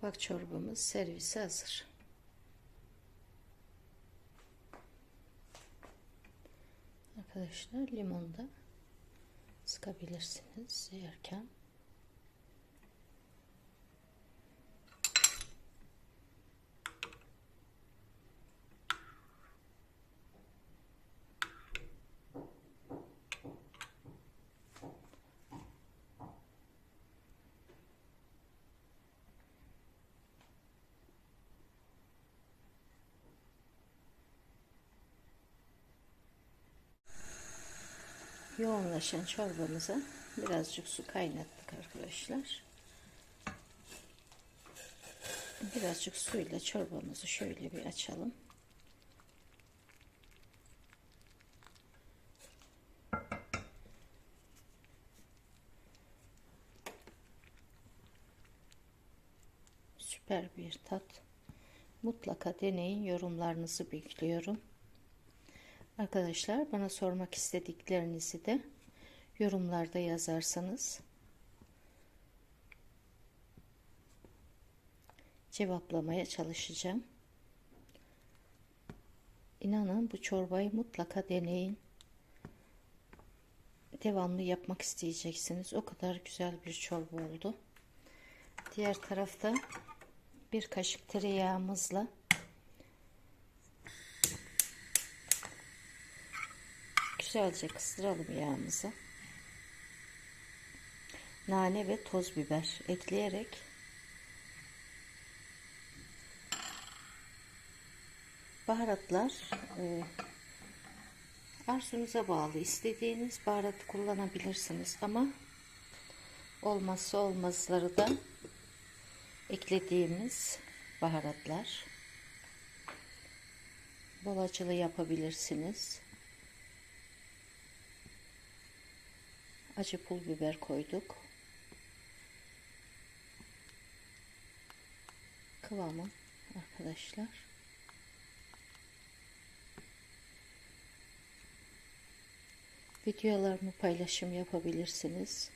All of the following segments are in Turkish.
Kabak çorbamız servise hazır. Arkadaşlar limonu da sıkabilirsiniz yerken. Yoğunlaşan çorbamıza birazcık su kaynattık arkadaşlar. Birazcık suyla çorbamızı şöyle bir açalım. Süper bir tat. Mutlaka deneyin. Yorumlarınızı bekliyorum. Arkadaşlar bana sormak istediklerinizi de yorumlarda yazarsanız cevaplamaya çalışacağım. İnanın bu çorbayı mutlaka deneyin. Devamlı yapmak isteyeceksiniz. O kadar güzel bir çorba oldu. Diğer tarafta bir kaşık tereyağımızla güzelce kıstıralım yağımızı. Nane ve toz biber ekleyerek baharatlar e, arzunuza bağlı. istediğiniz baharatı kullanabilirsiniz ama olmazsa olmazları da eklediğimiz baharatlar bol acılı yapabilirsiniz. Acı pul biber koyduk. Kıvamı arkadaşlar. Videolarımı paylaşım yapabilirsiniz.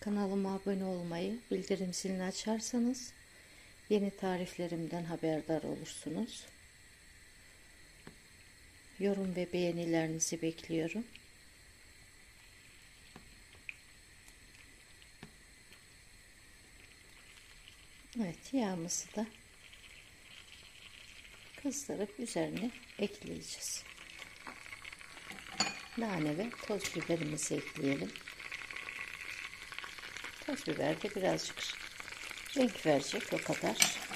Kanalıma abone olmayı, bildirim zilini açarsanız yeni tariflerimden haberdar olursunuz. Yorum ve beğenilerinizi bekliyorum. Evet yağımızı da kızdırıp üzerine ekleyeceğiz. Nane ve toz biberimizi ekleyelim. Toz biber de birazcık renk verecek o kadar.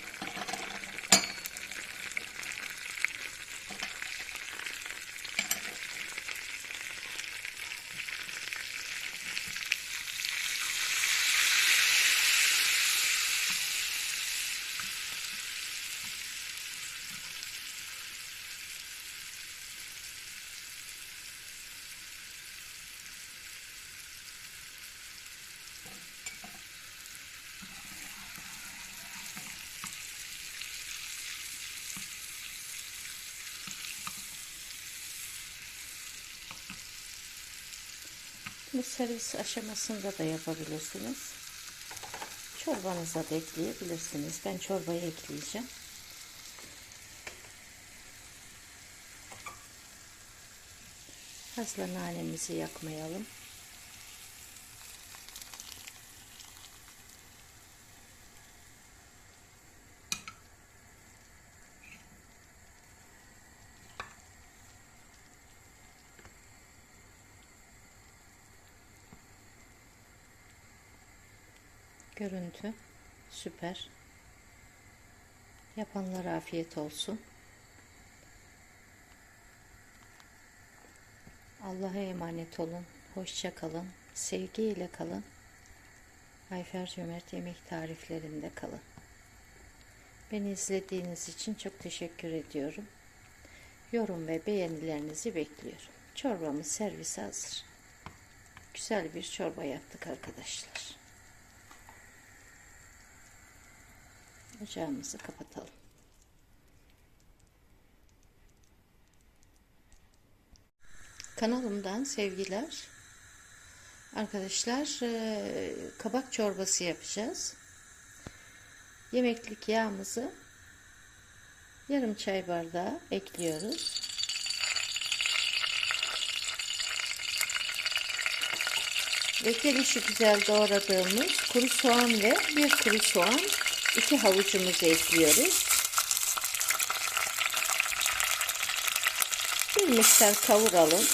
Bunu servis aşamasında da yapabilirsiniz. Çorbanıza da ekleyebilirsiniz. Ben çorbayı ekleyeceğim. Fazla nanemizi yakmayalım. Görüntü süper. Yapanlara afiyet olsun. Allah'a emanet olun. Hoşça kalın. Sevgiyle kalın. Ayfer Cömert Yemek Tariflerinde kalın. Beni izlediğiniz için çok teşekkür ediyorum. Yorum ve beğenilerinizi bekliyorum. Çorbamız servise hazır. Güzel bir çorba yaptık arkadaşlar. Ocağımızı kapatalım. Kanalımdan sevgiler. Arkadaşlar kabak çorbası yapacağız. yemeklik yağımızı yarım çay bardağı ekliyoruz. Ve gelişi güzel doğradığımız kuru soğan ve bir kuru soğan iki havucumuzu ekliyoruz. Bir miktar kavuralım.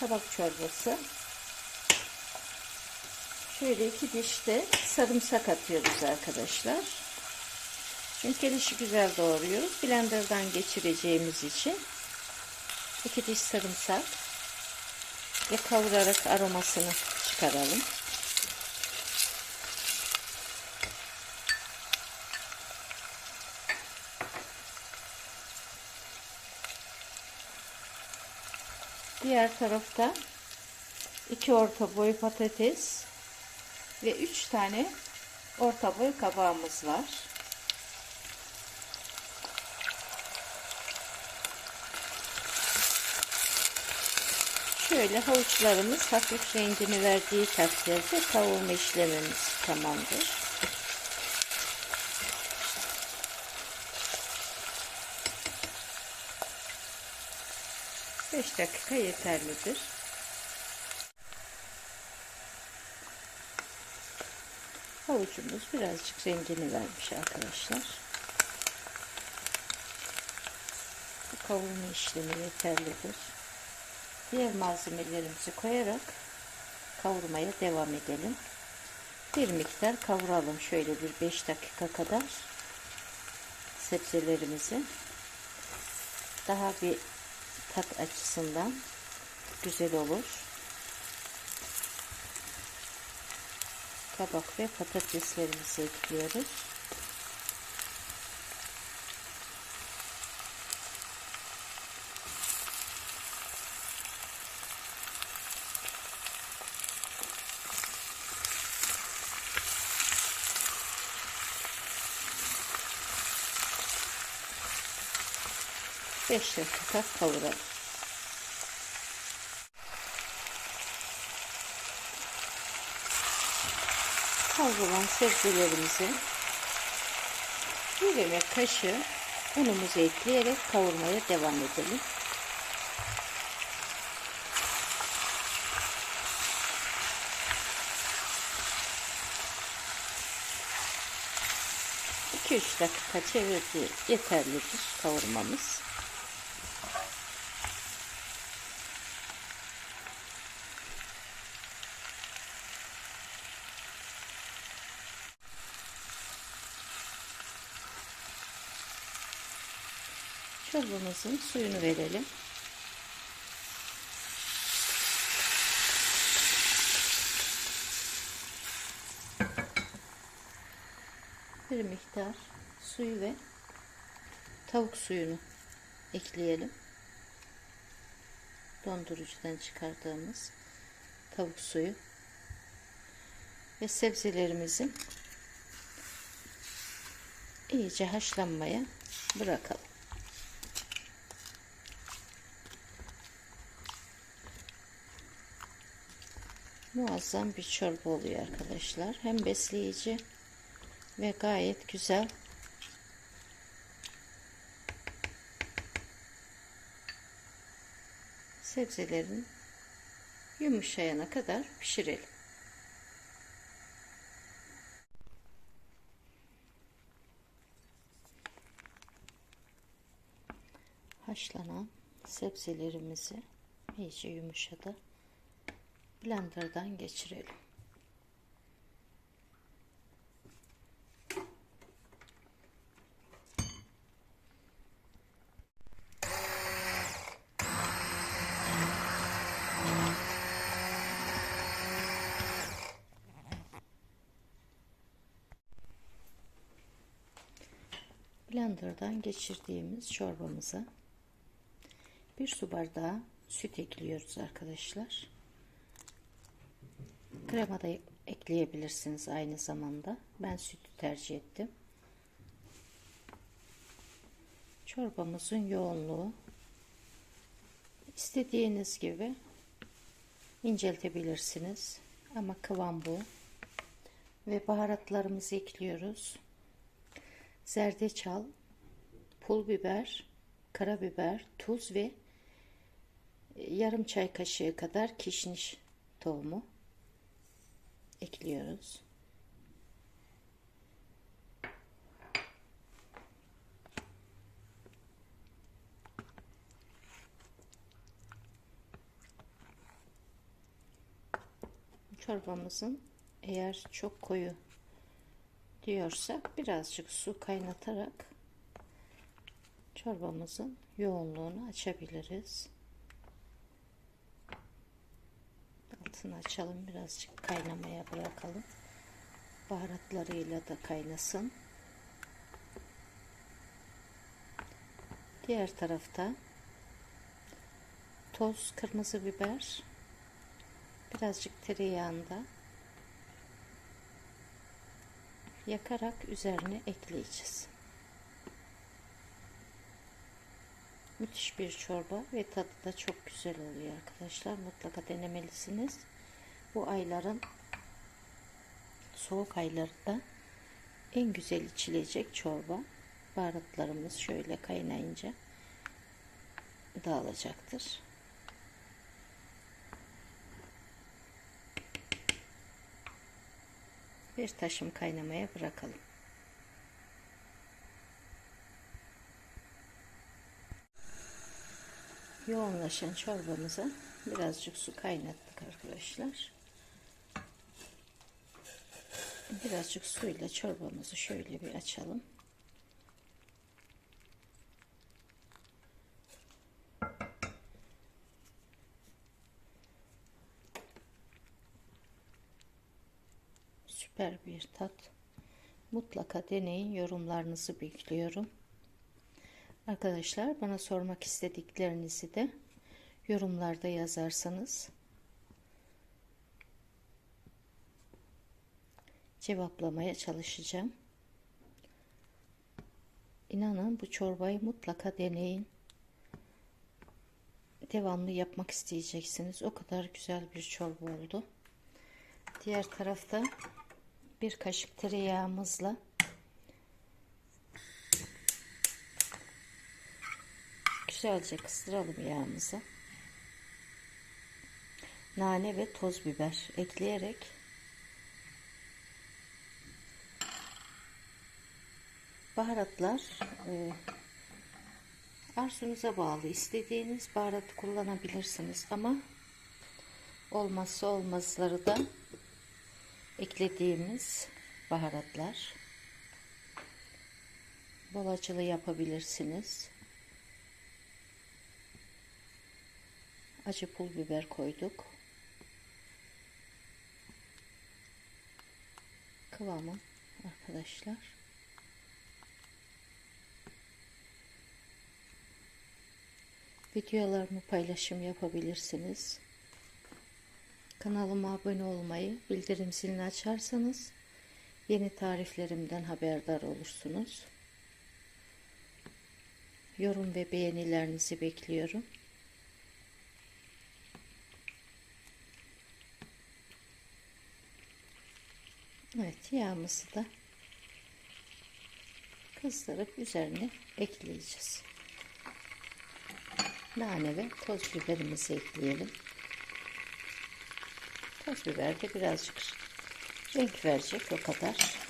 Kabak çorbası. Şöyle iki diş de sarımsak atıyoruz arkadaşlar. Çünkü gelişi güzel doğruyoruz. Blenderdan geçireceğimiz için iki diş sarımsak ve kavurarak aromasını çıkaralım. Diğer tarafta iki orta boy patates ve üç tane orta boy kabağımız var. Şöyle havuçlarımız hafif rengini verdiği takdirde kavurma işlemimiz tamamdır. Beş dakika yeterlidir. Havucumuz birazcık rengini vermiş arkadaşlar. Bu kavurma işlemi yeterlidir. Diğer malzemelerimizi koyarak kavurmaya devam edelim. Bir miktar kavuralım şöyle bir 5 dakika kadar sebzelerimizi. Daha bir tat açısından güzel olur. kabak ve patateslerimizi ekliyoruz. Beş dakika kavuralım. kavrulan sebzelerimizi bir yemek kaşığı unumuzu ekleyerek kavurmaya devam edelim. İki üç dakika çevirdi yeterlidir kavurmamız. Çorbamızın suyunu verelim. Bir miktar suyu ve tavuk suyunu ekleyelim. Dondurucudan çıkardığımız tavuk suyu ve sebzelerimizin iyice haşlanmaya bırakalım. Muazzam bir çorba oluyor arkadaşlar. Hem besleyici ve gayet güzel. Sebzelerin yumuşayana kadar pişirelim. Haşlanan sebzelerimizi iyice yumuşadı blenderdan geçirelim. Blenderdan geçirdiğimiz çorbamıza bir su bardağı süt ekliyoruz arkadaşlar. Krema da ekleyebilirsiniz aynı zamanda. Ben sütü tercih ettim. Çorbamızın yoğunluğu istediğiniz gibi inceltebilirsiniz. Ama kıvam bu. Ve baharatlarımızı ekliyoruz. Zerdeçal, pul biber, karabiber, tuz ve yarım çay kaşığı kadar kişniş tohumu ekliyoruz. Çorbamızın eğer çok koyu diyorsak birazcık su kaynatarak çorbamızın yoğunluğunu açabiliriz. Altını açalım birazcık kaynamaya bırakalım. Baharatlarıyla da kaynasın. Diğer tarafta toz kırmızı biber birazcık tereyağında yakarak üzerine ekleyeceğiz. Müthiş bir çorba ve tadı da çok güzel oluyor arkadaşlar. Mutlaka denemelisiniz. Bu ayların soğuk aylarında en güzel içilecek çorba. Baharatlarımız şöyle kaynayınca dağılacaktır. Bir taşım kaynamaya bırakalım. yoğunlaşan çorbamıza birazcık su kaynattık arkadaşlar. Birazcık suyla çorbamızı şöyle bir açalım. Süper bir tat. Mutlaka deneyin. Yorumlarınızı bekliyorum. Arkadaşlar bana sormak istediklerinizi de yorumlarda yazarsanız cevaplamaya çalışacağım. İnanın bu çorbayı mutlaka deneyin. Devamlı yapmak isteyeceksiniz. O kadar güzel bir çorba oldu. Diğer tarafta bir kaşık tereyağımızla güzelce kıstıralım yağımızı. Nane ve toz biber ekleyerek baharatlar e, arzunuza bağlı. istediğiniz baharat kullanabilirsiniz ama olmazsa olmazları da eklediğimiz baharatlar bol acılı yapabilirsiniz. acı pul biber koyduk. Kıvamı arkadaşlar. Videolarımı paylaşım yapabilirsiniz. Kanalıma abone olmayı, bildirim zilini açarsanız yeni tariflerimden haberdar olursunuz. Yorum ve beğenilerinizi bekliyorum. Evet yağımızı da kızdırıp üzerine ekleyeceğiz. Nane ve toz biberimizi ekleyelim. Toz biber de birazcık renk verecek o kadar.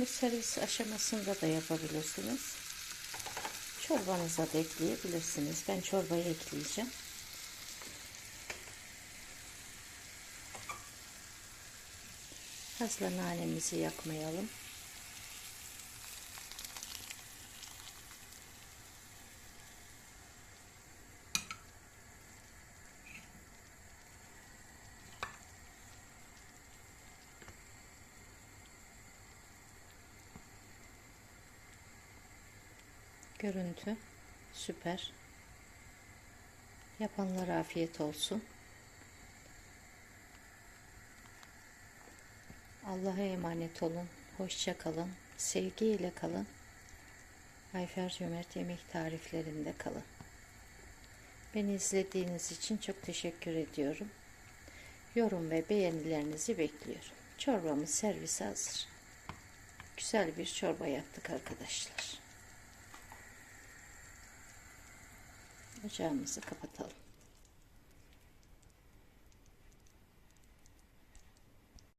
Bunu servis aşamasında da yapabilirsiniz. Çorbanıza da ekleyebilirsiniz. Ben çorbaya ekleyeceğim. Fazla nanemizi yakmayalım. Görüntü süper. Yapanlara afiyet olsun. Allah'a emanet olun. Hoşça kalın. Sevgiyle kalın. Ayfer Cömert Yemek Tariflerinde kalın. Beni izlediğiniz için çok teşekkür ediyorum. Yorum ve beğenilerinizi bekliyorum. Çorbamız servise hazır. Güzel bir çorba yaptık arkadaşlar. Ocağımızı kapatalım.